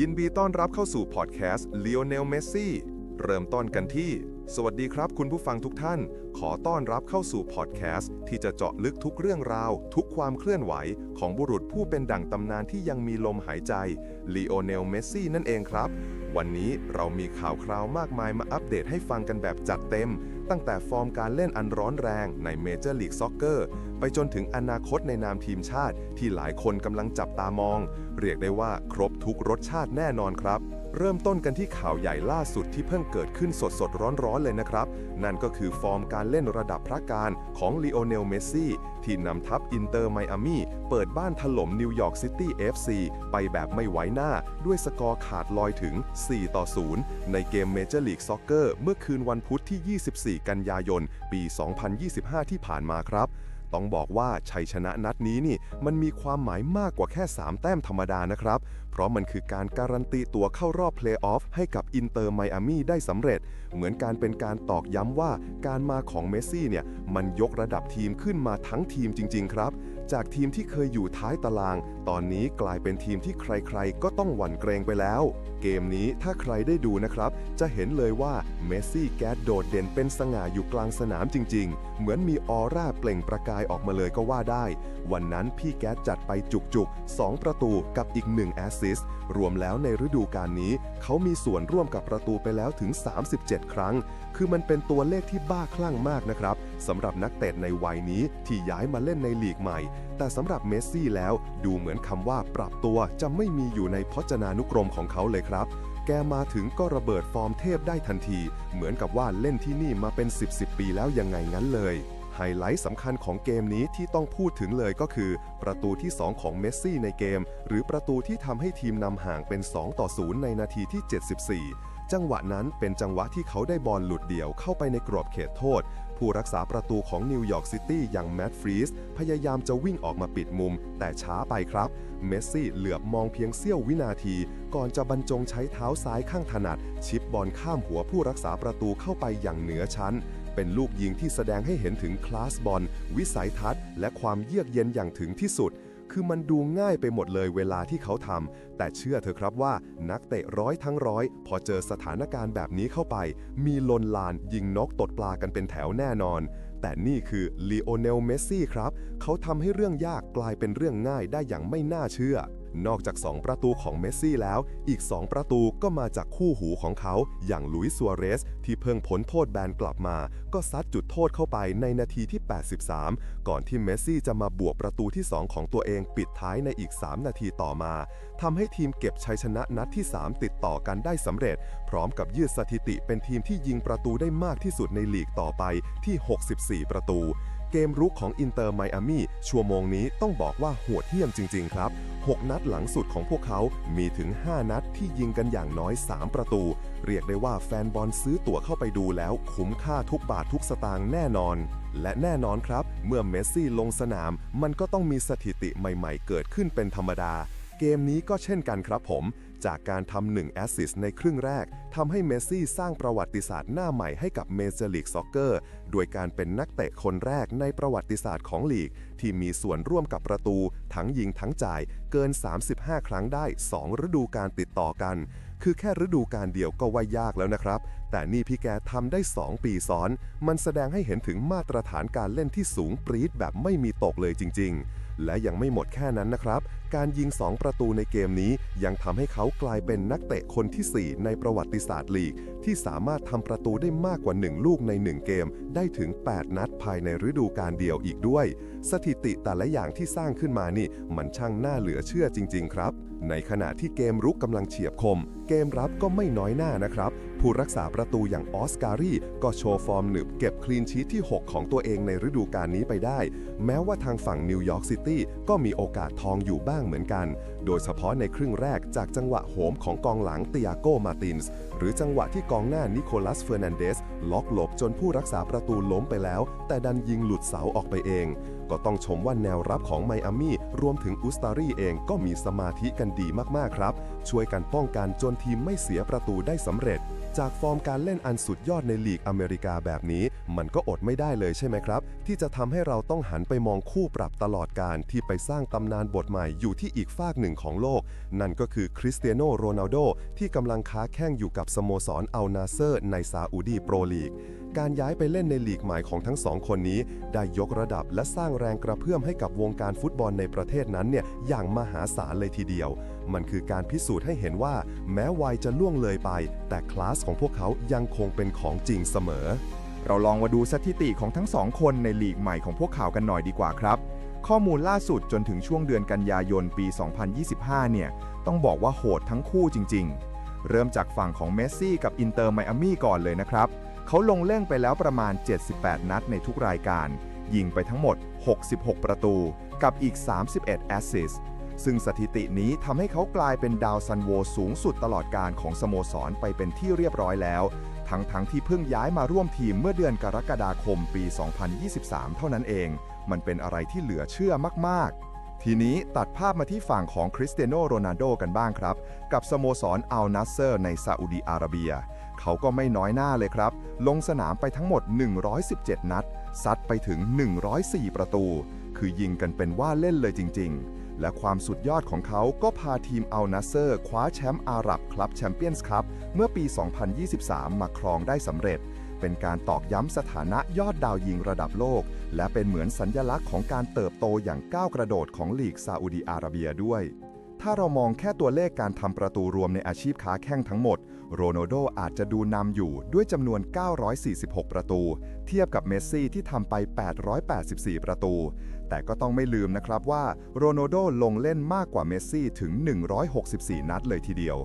ยินดีต้อนรับเข้าสู่พอดแคสต์ Lionel Messi เริ่มต้นกันที่ สวัสดีครับคุณผู้ฟังทุกท่าน ขอต้อนรับเข้าสู่พอดแคสต์ที่จะเจาะลึกทุกเรื่องราว ทุกความเคลื่อนไหว ของบุรุษผู้เป็นดั่งตำนานที่ยังมีลมหายใจ Lionel Messi นั่นเองครับ วันนี้เรามีข่าวคราวมากมายมาอัปเดตให้ฟังกันแบบจัดเต็ม ตั้งแต่ฟอร์มการเล่นอันร้อนแรงในเมเจอร์ลีกซ็อกเกอร์ไปจนถึงอนาคตในนามทีมชาติที่หลายคนกำลังจับตามอง เรียกได้ว่าครบทุกรสชาติแน่นอนครับ เริ่มต้นกันที่ข่าวใหญ่ล่าสุดที่เพิ่งเกิดขึ้นสดสดร้อนๆเลยนะครับ นั่นก็คือฟอร์มการเล่นระดับพระการของลีโอเนล เมสซี่ ที่นำทัพอินเตอร์ไมอามี่เปิดบ้านถล่มนิวยอร์กซิตี้ FC ไปแบบไม่ไว้หน้า ด้วยสกอร์ขาดลอยถึง 4 ต่อ 0 ในเกมเมเจอร์ลีกซ็อกเกอร์เมื่อคืนวันพุธที่ 24 กันยายน ปี 2025 ที่ผ่านมาครับ ต้องบอกว่าชัยชนะนัดนี้นี่มันมีความหมายมากกว่าแค่ 3 แต้มธรรมดานะครับ เพราะมันคือการการันตีตัวเข้ารอบเพลย์ออฟให้กับอินเตอร์ไมอามี่ได้สำเร็จ เหมือนการเป็นการตอกย้ำว่าการมาของเมสซี่เนี่ยมันยกระดับทีมขึ้นมาทั้งทีมจริง ๆ ครับ จากทีมที่เคยอยู่ท้ายตาราง ตอนนี้กลายเป็นทีมที่ใครๆ ก็ต้องหวั่นเกรงไปแล้ว เกมนี้ถ้าใครได้ดูนะครับ จะเห็นเลยว่าเมสซี่แก๊โดดเด่นเป็นสง่าอยู่กลางสนามจริง ๆ เหมือนมีออร่าเปล่งประกายออกมาเลยก็ว่าได้ วันนั้นพี่แก๊จัดไปจุกๆ 2 ประตูกับอีก1แอสซิสต์รวมแล้วในฤดูกาลนี้ เขามีส่วนร่วมกับประตูไปแล้วถึง 37 ครั้ง คือมันเป็นตัวเลขที่บ้าคลั่งมากนะครับสำหรับนักเตะในวัยนี้ที่ย้ายมาเล่นในลีกใหม่แต่สำหรับเมสซี่แล้วดูเหมือนคำว่าปรับตัวจะไม่มีอยู่ในพจนานุกรมของเขาเลยครับ แกมาถึงก็ระเบิดฟอร์มเทพได้ทันที เหมือนกับว่าเล่นที่นี่มาเป็น 10 10 ปีแล้วยังไงงั้นเลยไฮไลท์สำคัญของเกมนี้ที่ต้องพูดถึงเลยก็คือ ประตูที่ 2 ของเมสซี่ในเกม หรือประตูที่ทำให้ทีมนำห่างเป็น 2 ต่อ 0 ในนาทีที่ 74 จังหวะนั้นเป็นจังหวะที่เขาได้บอลหลุดเดี่ยวเข้าไปในกรอบเขตโทษ ผู้รักษาประตูของนิวยอร์กซิตี้อย่างแมตต์ฟรีสพยายามจะวิ่งออกมาปิดมุม แต่ช้าไปครับ เมสซี่เหลือบมองเพียงเสี้ยววินาที ก่อนจะบรรจงใช้เท้าซ้ายข้างถนัด ชิปบอลข้ามหัวผู้รักษาประตูเข้าไปอย่างเหนือชั้น เป็นลูกยิงที่แสดงให้เห็นถึงคลาสบอลวิสัยทัศน์และความเยือกเย็นอย่างถึงที่สุด คือมันดูง่ายไปหมดเลยเวลาที่เขาทำ แต่เชื่อเธอครับว่านักเตะร้อยทั้งร้อย พอเจอสถานการณ์แบบนี้เข้าไป มีลนลานยิงนกตดปลากันเป็นแถวแน่นอน แต่นี่คือลีโอเนล เมสซี่ครับ เขาทำให้เรื่องยากกลายเป็นเรื่องง่ายได้อย่างไม่น่าเชื่อ นอกจาก 2 ประตูของเมสซี่แล้ว อีก 2 ประตูก็มาจากคู่หูของเขา อย่างลุยส์ซัวเรส ที่เพิ่งพ้นโทษแบนกลับมา ก็ซัดจุดโทษเข้าไปในนาทีที่ 83 ก่อนที่เมสซี่จะมาบวกประตูที่ 2 ของตัวเองปิดท้ายในอีก 3 นาทีต่อมาทำให้ทีมเก็บชัยชนะนัดที่ 3 ติดต่อกันได้สำเร็จ พร้อมกับยืดสถิติเป็นทีมที่ยิงประตูได้มากที่สุดในลีกต่อไปที่ 64 ประตู เกมรุกของอินเตอร์ไมอามี่ชั่วโมงนี้ต้องบอกว่าโหดเหี้ยมจริง ๆ ครับ 6 นัดหลังสุดของพวกเขา มีถึง 5 นัดที่ยิงกันอย่างน้อย 3 ประตู เรียกได้ว่าแฟนบอลซื้อตั๋วเข้าไปดูแล้ว คุ้มค่าทุกบาททุกสตางค์แน่นอน และแน่นอนครับ เมื่อเมสซี่ลงสนาม มันก็ต้องมีสถิติใหม่ ๆ เกิดขึ้นเป็นธรรมดา เกมนี้ก็เช่นกันครับผม จากการทำหนึ่งแอสซิสในครึ่งแรกทำให้เมสซี่สร้างประวัติศาสตร์หน้าใหม่ให้กับเมเจอร์ลีกซ็อกเกอร์โดยการเป็นนักเตะคนแรกในประวัติศาสตร์ของลีก ที่มีส่วนร่วมกับประตู ทั้งยิงทั้งจ่ายเกิน 35 ครั้งได้ 2 ฤดูการติดต่อกัน คือแค่ฤดูการเดียวก็ว่ายากแล้วนะครับ แต่นี่พี่แกทำได้ 2 ปีซ้อน มันแสดงให้เห็นถึงมาตรฐานการเล่นที่สูงปรี๊ดแบบไม่มีตกเลยจริง ๆและยังไม่หมดแค่นั้นนะครับ การยิง 2 ประตูในเกมนี้ยังทำให้เขากลายเป็นนักเตะคนที่ 4 ในประวัติศาสตร์ลีก ที่สามารถทำประตูได้มากกว่า 1 ลูกใน 1 เกม ได้ถึง 8 นัดภายในฤดูกาลเดียวอีกด้วย สถิติแต่ละอย่างที่สร้างขึ้นมานี่ มันช่างน่าเหลือเชื่อจริง ๆ ครับ ในขณะที่เกมรุกกำลังเฉียบคม เกมรับก็ไม่น้อยหน้านะครับ ผู้รักษาประตูอย่างออสการีก็โชว์ฟอร์มหนึบเก็บคลีนชีทที่ 6 ของตัวเองในฤดูกาลนี้ไปได้ แม้ว่าทางฝั่งนิวยอร์กซิตี้ก็มีโอกาสทองอยู่บ้างเหมือนกัน โดยเฉพาะในครึ่งแรกจากจังหวะโหมของกองหลังเตียโกมาตินส์ หรือจังหวะที่กองหน้านิโคลัสเฟอร์นันเดส ล็อกหลบจนผู้รักษาประตูล้มไปแล้ว แต่ดันยิงหลุดเสาออกไปเอง ก็ต้องชมว่าแนวรับของไมอามี่รวมถึงอุสตารีเองก็มีสมาธิกันดีมากๆครับ ช่วยกันป้องกันจนทีมไม่เสียประตูได้สำเร็จ จากฟอร์มการเล่นอันสุดยอดในลีกอเมริกาแบบนี้ มันก็อดไม่ได้เลยใช่ไหมครับ ที่จะทำให้เราต้องหันไปมองคู่ปรับตลอดการที่ไปสร้างตำนานบทใหม่อยู่ที่อีกฝากหนึ่งของโลก นั่นก็คือคริสเตียโนโรนัลโดที่กำลังค้าแข้งอยู่กับสโมสรอัลนาเซอร์ในซาอุดีโปรลีก การย้ายไปเล่นในลีกใหม่ของทั้งสองคนนี้ ได้ยกระดับและสร้างแรงกระเพื่อมให้กับวงการฟุตบอลในประเทศนั้นเนี่ยอย่างมหาศาลเลยทีเดียว มันคือการพิสูจน์ให้เห็นว่า แม้วัยจะล่วงเลยไป แต่คลาสของพวกเขายังคงเป็นของจริงเสมอ เราลองมาดูสถิติของทั้งสองคนในลีกใหม่ของพวกเขากันหน่อยดีกว่าครับ ข้อมูลล่าสุดจนถึงช่วงเดือนกันยายนปี 2025 เนี่ยต้องบอกว่าโหดทั้งคู่จริง ๆ เริ่มจากฝั่งของเมสซี่กับอินเตอร์ไมอามี่ก่อนเลยนะครับ เขาลงเล่นไปแล้วประมาณ 78 นัดในทุกรายการ ยิงไปทั้งหมด 66 ประตู กับอีก 31 แอสซิสซึ่งสถิตินี้ทำให้เขากลายเป็นดาวซันโวสูงสุดตลอดการของสโมสรไปเป็นที่เรียบร้อยแล้ว ทั้งๆทที่เพิ่งย้ายมาร่วมทีมเมื่อเดือนกรกฎาคมปี 2023 เท่านั้นเอง มันเป็นอะไรที่เหลือเชื่อมากๆทีนี้ตัดภาพมาที่ฝั่งของคริสเตียโนโรนัลโดกันบ้างครับ กับสโมสรอัลนัสเซอร์ในซาอุดีอาระเบีย เขาก็ไม่น้อยหน้าเลยครับ ลงสนามไปทั้งหมด 117 นัด ซัดไปถึง 104 ประตู คือยิงกันเป็นว่าเล่นเลยจริง ๆ และความสุดยอดของเขาก็พาทีมอัลนัสเซอร์คว้าแชมป์อาหรับคลับแชมเปี้ยนส์คัพเมื่อปี 2023 มาครองได้สำเร็จ เป็นการตอกย้ำสถานะยอดดาวยิงระดับโลก และเป็นเหมือนสัญญลักษณ์ของการเติบโตอย่างก้าวกระโดดของลีกซาอุดีอาระเบียด้วยถ้าเรามองแค่ตัวเลขการทำประตูรวมในอาชีพค้าแข้งทั้งหมด โรนัลโดอาจจะดูนำอยู่ด้วยจำนวน 946 ประตู เทียบกับเมสซี่ที่ทำไป 884 ประตู แต่ก็ต้องไม่ลืมนะครับว่าโรนัลโดลงเล่นมากกว่าเมสซี่ถึง 164 นัดเลยทีเดียว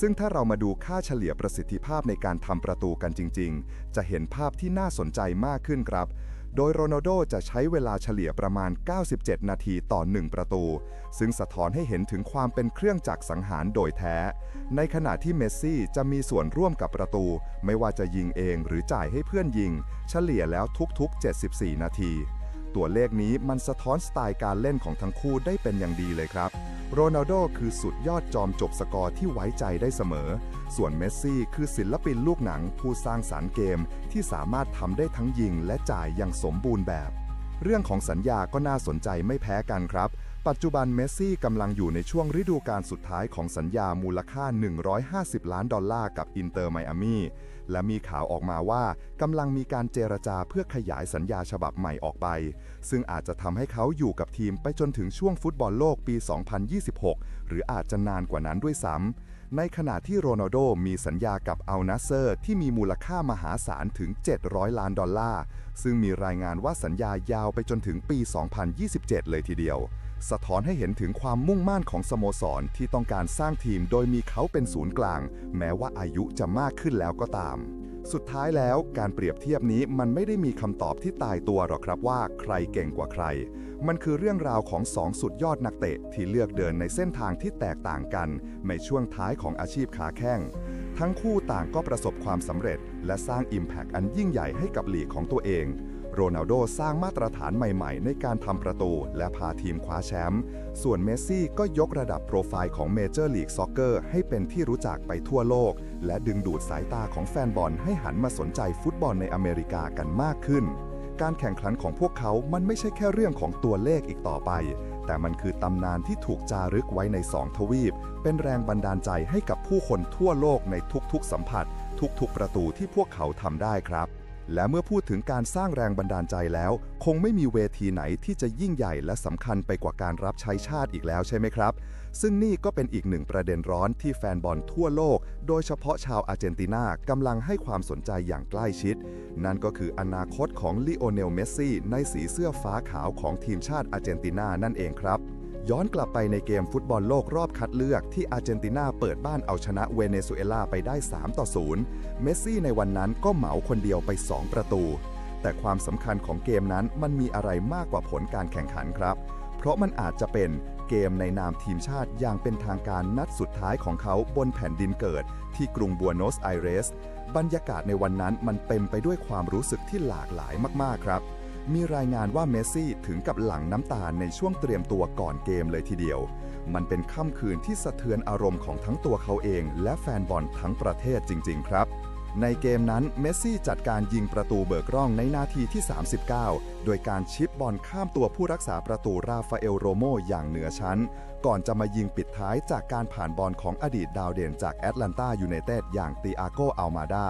ซึ่งถ้าเรามาดูค่าเฉลี่ยประสิทธิภาพในการทำประตูกันจริง ๆ จะเห็นภาพที่น่าสนใจมากขึ้นครับ โดยโรนัลโดจะใช้เวลาเฉลี่ยประมาณ 97 นาทีต่อ 1 ประตู ซึ่งสะท้อนให้เห็นถึงความเป็นเครื่องจักรสังหารโดยแท้ ในขณะที่เมสซี่จะมีส่วนร่วมกับประตู ไม่ว่าจะยิงเองหรือจ่ายให้เพื่อนยิง เฉลี่ยแล้วทุกๆ 74 นาที ตัวเลขนี้มันสะท้อนสไตล์การเล่นของทั้งคู่ได้เป็นอย่างดีเลยครับ โรนัลโดคือสุดยอดจอมจบสกอร์ที่ไว้ใจได้เสมอ ส่วนเมสซี่คือศิลปินลูกหนังผู้สร้างสารรค์เกมที่สามารถทำได้ทั้งยิงและจ่ายอย่างสมบูรณ์แบบ เรื่องของสัญญาก็น่าสนใจไม่แพ้กันครับ ปัจจุบันเมสซี่กำลังอยู่ในช่วงฤดูกาลสุดท้ายของสัญญามูลค่า 150 ล้านดอลลาร์กับอินเตอร์ไมอามีและมีข่าวออกมาว่ากำลังมีการเจรจาเพื่อขยายสัญญาฉบับใหม่ออกไป ซึ่งอาจจะทำให้เขาอยู่กับทีมไปจนถึงช่วงฟุตบอลโลกปี 2026 หรืออาจจะนานกว่านั้นด้วยซ้ำในขณะที่โรนัลโดมีสัญญากับอัลนัสเซอร์ที่มีมูลค่ามหาศาลถึง 700 ล้านดอลลาร์ ซึ่งมีรายงานว่าสัญญายาวไปจนถึงปี 2027 เลยทีเดียวสะท้อนให้เห็นถึงความมุ่งมั่นของสโมสรที่ต้องการสร้างทีมโดยมีเขาเป็นศูนย์กลาง แม้ว่าอายุจะมากขึ้นแล้วก็ตาม สุดท้ายแล้วการเปรียบเทียบนี้มันไม่ได้มีคำตอบที่ตายตัวหรอกครับว่าใครเก่งกว่าใคร มันคือเรื่องราวของสองสุดยอดนักเตะที่เลือกเดินในเส้นทางที่แตกต่างกัน ในช่วงท้ายของอาชีพขาแข้งทั้งคู่ต่างก็ประสบความสำเร็จ และสร้าง Impact อันยิ่งใหญ่ให้กับหลีกของตัวเอง โรนัลโดสร้างมาตรฐานใหม่ๆ ในการทำประตู และพาทีมคว้าแชมป์ ส่วนเมสซี่ก็ยกระดับโปรไฟล์ของเมเจอร์ลีกซ็อกเกอร์ให้เป็นที่รู้จักไปทั่วโลก และดึงดูดสายตาของแฟนบอลให้หันมาสนใจฟุตบอลในอเมริกากันมากขึ้น การแข่งขันของพวกเขา มันไม่ใช่แค่เรื่องของตัวเลขอีกต่อไป แต่มันคือตำนานที่ถูกจารึกไว้ในสองทวีป เป็นแรงบันดาลใจให้กับผู้คนทั่วโลกในทุกๆ สัมผัส ทุกๆ ประตูที่พวกเขาทำได้ครับ และเมื่อพูดถึงการสร้างแรงบันดาลใจแล้ว คงไม่มีเวทีไหนที่จะยิ่งใหญ่และสำคัญไปกว่าการรับใช้ชาติอีกแล้วใช่ไหมครับ ซึ่งนี่ก็เป็นอีกหนึ่งประเด็นร้อนที่แฟนบอลทั่วโลก โดยเฉพาะชาวอาร์เจนตินากำลังให้ความสนใจอย่างใกล้ชิด นั่นก็คืออนาคตของลิโอเนล เมสซี่ในสีเสื้อฟ้าขาวของทีมชาติอาร์เจนตินานั่นเองครับ ย้อนกลับไปในเกมฟุตบอลโลกรอบคัดเลือกที่อาร์เจนตินาเปิดบ้านเอาชนะเวเนซุเอลาไปได้ 3 ต่อ 0 เมสซี่ในวันนั้นก็เหมาคนเดียวไป 2 ประตู แต่ความสำคัญของเกมนั้นมันมีอะไรมากกว่าผลการแข่งขันครับ เพราะมันอาจจะเป็นเกมในนามทีมชาติอย่างเป็นทางการนัดสุดท้ายของเขาบนแผ่นดินเกิด ที่กรุงบัวโนสไอเรส บรรยากาศในวันนั้นมันเต็มไปด้วยความรู้สึกที่หลากหลายมากๆครับ มีรายงานว่าเมสซี่ถึงกับหลั่งน้ำตาในช่วงเตรียมตัวก่อนเกมเลยทีเดียว มันเป็นค่ำคืนที่สะเทือนอารมณ์ของทั้งตัวเขาเอง และแฟนบอลทั้งประเทศจริง ๆ ครับในเกมนั้นเมสซี่จัดการยิงประตูเบิกร่องในนาทีที่ 39 โดยการชิปบอลข้ามตัวผู้รักษาประตูราฟาเอลโรโมอย่างเหนือชั้น ก่อนจะมายิงปิดท้ายจากการผ่านบอลของอดีตดาวเด่นจากแอตแลนตายูไนเต็ดอย่างติอาโกอัลมาดา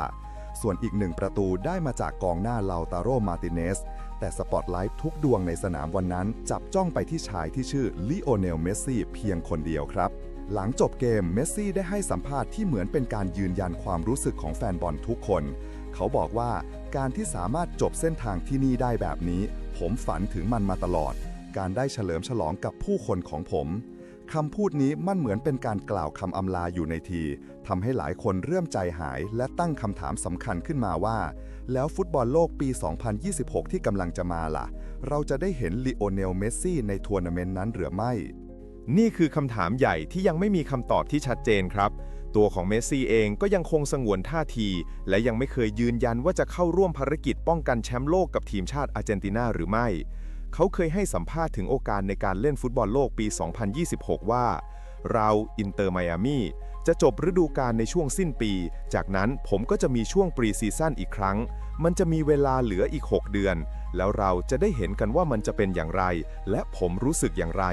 ส่วนอีกหนึ่งประตูได้มาจากกองหน้าลาตาโรมาติเนส แต่สปอตไลท์ทุกดวงในสนามวันนั้น จับจ้องไปที่ชายที่ชื่อลิโอเนล เมสซี่เพียงคนเดียวครับ หลังจบเกม เมสซี่ได้ให้สัมภาษณ์ที่เหมือนเป็นการยืนยันความรู้สึกของแฟนบอลทุกคน เขาบอกว่าการที่สามารถจบเส้นทางที่นี่ได้แบบนี้ ผมฝันถึงมันมาตลอด การได้เฉลิมฉลองกับผู้คนของผม คำพูดนี้มันเหมือนเป็นการกล่าวคำอำลาอยู่ในทีทำให้หลายคนเริ่มใจหาย และตั้งคำถามสำคัญขึ้นมาว่า แล้วฟุตบอลโลกปี 2026 ที่กำลังจะมาล่ะ เราจะได้เห็นลิโอเนล เมสซี่ในทัวร์นาเมนต์นั้นหรือไม่ นี่คือคำถามใหญ่ที่ยังไม่มีคำตอบที่ชัดเจนครับ ตัวของเมสซี่เองก็ยังคงสงวนท่าที และยังไม่เคยยืนยันว่าจะเข้าร่วมภารกิจป้องกันแชมป์โลกกับทีมชาติอาร์เจนตินาหรือไม่ เขาเคยให้สัมภาษณ์ถึงโอกาสในการเล่นฟุตบอลโลกปี 2026 ว่า เราอินเตอร์ไมอามีจะจบฤดูกาลในช่วงสิ้นปี จากนั้นผมก็จะมีช่วงปรีซีซั่นอีกครั้ง มันจะมีเวลาเหลืออีก 6 เดือน แล้วเราจะได้เห็นกันว่ามันจะเป็นอย่างไร และผมรู้สึกอย่างไร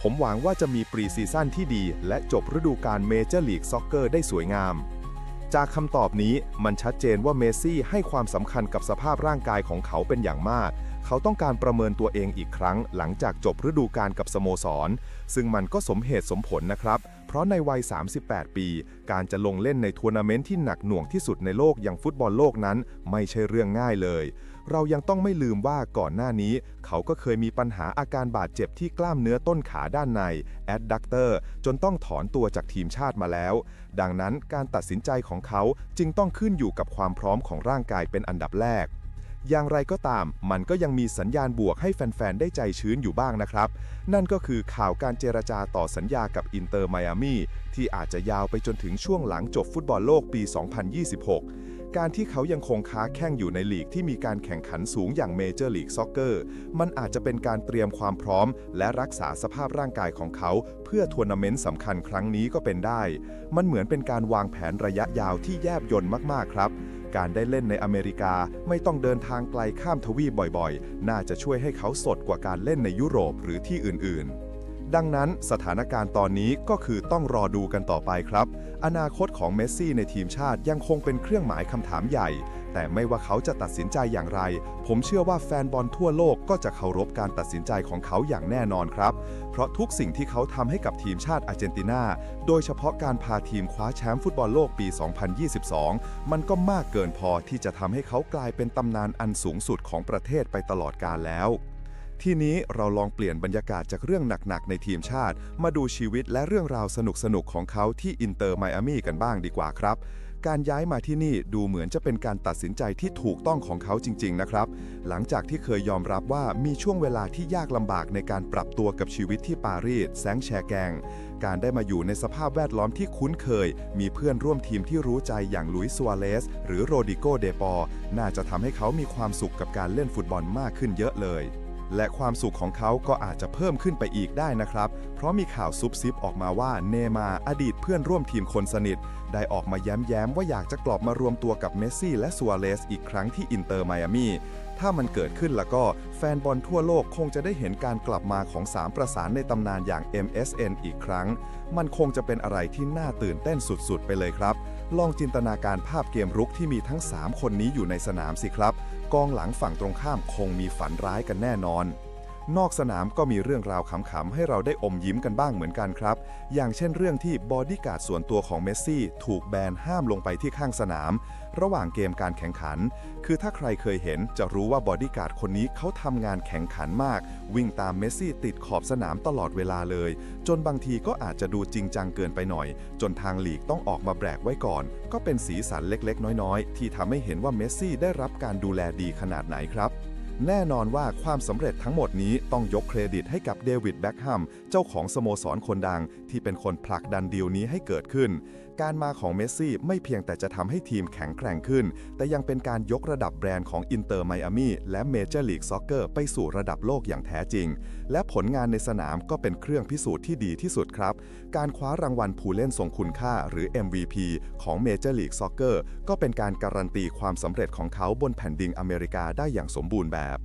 ผมหวังว่าจะมีปรีซีซั่นที่ดี และจบฤดูกาลเมเจอร์ลีกซ็อกเกอร์ได้สวยงาม จากคำตอบนี้มันชัดเจนว่าเมซี่ให้ความสำคัญกับสภาพร่างกายของเขาเป็นอย่างมาก เขาต้องการประเมินตัวเองอีกครั้ง หลังจากจบฤดูกาลกับสโมสร ซึ่งมันก็สมเหตุสมผลนะครับ เพราะในวัย 38 ปี การจะลงเล่นในทัวร์นาเมนต์ที่หนักหน่วงที่สุดในโลกอย่างฟุตบอลโลกนั้น ไม่ใช่เรื่องง่ายเลย เรายังต้องไม่ลืมว่าก่อนหน้านี้ เขาก็เคยมีปัญหาอาการบาดเจ็บที่กล้ามเนื้อต้นขาด้านในแอดดักเตอร์จนต้องถอนตัวจากทีมชาติมาแล้ว ดังนั้นการตัดสินใจของเขาจึงต้องขึ้นอยู่กับความพร้อมของร่างกายเป็นอันดับแรก อย่างไรก็ตาม มันก็ยังมีสัญญาณบวกให้แฟน ๆ ได้ใจชื้นอยู่บ้างนะครับ นั่นก็คือข่าวการเจรจาต่อสัญญากับอินเตอร์ไมอามีที่อาจจะยาวไปจนถึงช่วงหลังจบฟุตบอลโลกปี 2026 การที่เขายังคงค้าแข่งอยู่ในลีกที่มีการแข่งขันสูงอย่างเมเจอร์ลีกซ็อกเกอร์มันอาจจะเป็นการเตรียมความพร้อม และรักษาสภาพร่างกายของเขา เพื่อทัวร์นาเมนต์สำคัญครั้งนี้ก็เป็นได้ มันเหมือนเป็นการวางแผนระยะยาวที่แยบยลมากๆครับ การได้เล่นในอเมริกาไม่ต้องเดินทางไกลข้ามทวีปบ่อยๆ น่าจะช่วยให้เขาสดกว่าการเล่นในยุโรปหรือที่อื่นๆดังนั้นสถานการณ์ตอนนี้ก็คือต้องรอดูกันต่อไปครับ อนาคตของเมสซี่ในทีมชาติยังคงเป็นเครื่องหมายคำถามใหญ่ แต่ไม่ว่าเขาจะตัดสินใจอย่างไร ผมเชื่อว่าแฟนบอลทั่วโลกก็จะเคารพการตัดสินใจของเขาอย่างแน่นอนครับ เพราะทุกสิ่งที่เขาทำให้กับทีมชาติอาร์เจนตินา โดยเฉพาะการพาทีมคว้าแชมป์ฟุตบอลโลกปี 2022 มันก็มากเกินพอที่จะทำให้เขากลายเป็นตำนานอันสูงสุดของประเทศไปตลอดกาลแล้วทีนี้เราลองเปลี่ยนบรรยากาศจากเรื่องหนัก ๆ ในทีมชาติ มาดูชีวิตและเรื่องราวสนุก ๆ ของเขาที่อินเตอร์ไมอามีกันบ้างดีกว่าครับ การย้ายมาที่นี่ดูเหมือนจะเป็นการตัดสินใจที่ถูกต้องของเขาจริง ๆ นะครับ หลังจากที่เคยยอมรับว่ามีช่วงเวลาที่ยากลำบากในการปรับตัวกับชีวิตที่ปารีสแซงแชแกง การได้มาอยู่ในสภาพแวดล้อมที่คุ้นเคย มีเพื่อนร่วมทีมที่รู้ใจอย่างลุยส์ซัวเรสหรือโรดิโกเดปอร์น่าจะทำให้เขามีความสุขกับการเล่นฟุตบอลมากขึ้นเยอะเลยและความสุขของเขาก็อาจจะเพิ่มขึ้นไปอีกได้นะครับ เพราะมีข่าวซุบซิบออกมาว่าเนมาอดีตเพื่อนร่วมทีมคนสนิท ได้ออกมาแย้มๆ ว่าอยากจะกลับมารวมตัวกับเมสซี่และซัวเรสอีกครั้งที่อินเตอร์ไมอามีถ้ามันเกิดขึ้นแล้วก็แฟนบอลทั่วโลกคงจะได้เห็นการกลับมาของสามประสานในตำนานอย่าง MSN อีกครั้ง มันคงจะเป็นอะไรที่น่าตื่นเต้นสุดๆ ไปเลยครับ ลองจินตนาการภาพเกมรุกที่มีทั้ง 3 คนนี้อยู่ในสนามสิครับ กองหลังฝั่งตรงข้ามคงมีฝันร้ายกันแน่นอน นอกสนามก็มีเรื่องราวขำๆให้เราได้อมยิ้มกันบ้างเหมือนกันครับ อย่างเช่นเรื่องที่บอดี้การ์ดส่วนตัวของเมสซี่ถูกแบนห้ามลงไปที่ข้างสนาม ระหว่างเกมการแข่งขัน คือถ้าใครเคยเห็นจะรู้ว่าบอดี้การ์ดคนนี้เขาทำงานแข่งขันมาก วิ่งตามเมสซี่ติดขอบสนามตลอดเวลาเลย จนบางทีก็อาจจะดูจริงจังเกินไปหน่อย จนทางลีกต้องออกมาแบรกไว้ก่อน ก็เป็นสีสันเล็กๆ น้อยๆ ที่ทำให้เห็นว่าเมสซี่ได้รับการดูแลดีขนาดไหนครับ แน่นอนว่าความสำเร็จทั้งหมดนี้ต้องยกเครดิตให้กับเดวิดแบ็กแฮมเจ้าของสโมสรคนดังที่เป็นคนผลักดันดีลนี้ให้เกิดขึ้น การมาของเมสซี่ไม่เพียงแต่จะทำให้ทีมแข็งแกร่งขึ้น แต่ยังเป็นการยกระดับแบรนด์ของอินเตอร์ไมอามี่และเมเจอร์ลีกซ็อกเกอร์ไปสู่ระดับโลกอย่างแท้จริง และผลงานในสนามก็เป็นเครื่องพิสูจน์ที่ดีที่สุดครับ การคว้ารางวัลผู้เล่นทรงคุณค่าหรือ MVP ของเมเจอร์ลีกซ็อกเกอร์ก็เป็นการการันตีความสำเร็จของเขาบนแผ่นดินอเมริกาได้อย่างสมบูรณ์แบบ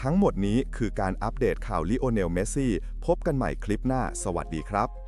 ทั้งหมดนี้คือการอัปเดตข่าวลิโอเนล เมสซี่ พบกันใหม่คลิปหน้า สวัสดีครับ